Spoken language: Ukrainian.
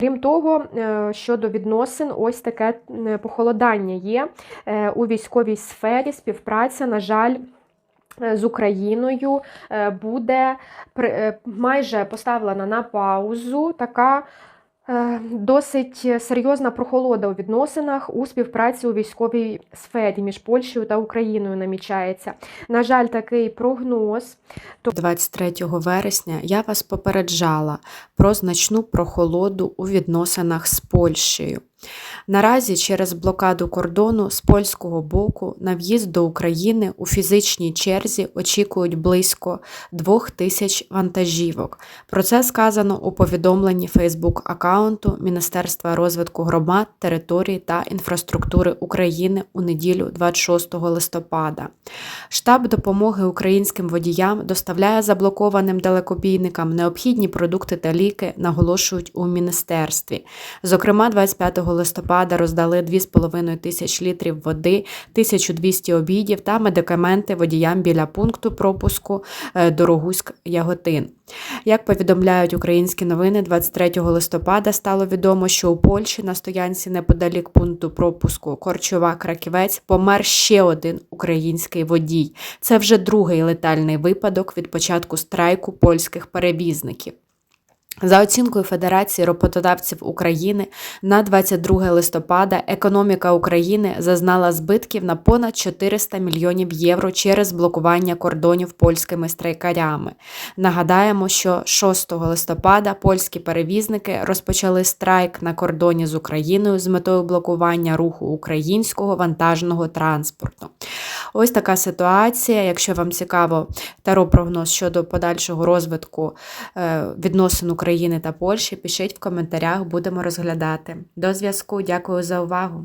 Крім того, е, щодо відносин, ось таке похолодання є е, у військовій сфері. Співпраця, на жаль, е, з Україною буде майже поставлена на паузу. Така досить серйозна прохолода у відносинах у співпраці у військовій сфері між Польщею та Україною намічається. На жаль, такий прогноз 23 вересня я вас попереджала про значну прохолоду у відносинах з Польщею. Наразі через блокаду кордону з польського боку на в'їзд до України у фізичній черзі очікують близько 2 тисяч вантажівок. Про це сказано у повідомленні Фейсбук-аккаунту Міністерства розвитку громад, територій та інфраструктури України у неділю 26 листопада. Штаб допомоги українським водіям доставляє заблокованим далекобійникам необхідні продукти та ліки, наголошують у міністерстві. Зокрема, 25 листопада роздали 2,5 тисяч літрів води, 1200 обідів та медикаменти водіям біля пункту пропуску е, Дорогуськ-Яготин. Як повідомляють українські новини, 23 листопада стало відомо, що у Польщі на стоянці неподалік пункту пропуску Корчова-Краківець помер ще один український водій. Це вже другий летальний випадок від початку страйку польських перевізників. За оцінкою Федерації роботодавців України, на 22 листопада економіка України зазнала збитків на понад 400 мільйонів євро через блокування кордонів польськими страйкарями. Нагадаємо, що 6 листопада польські перевізники розпочали страйк на кордоні з Україною з метою блокування руху українського вантажного транспорту. Ось така ситуація. Якщо вам цікаво таро-прогноз щодо подальшого розвитку е, відносин України та Польщі, пишіть в коментарях, будемо розглядати. До зв'язку, дякую за увагу!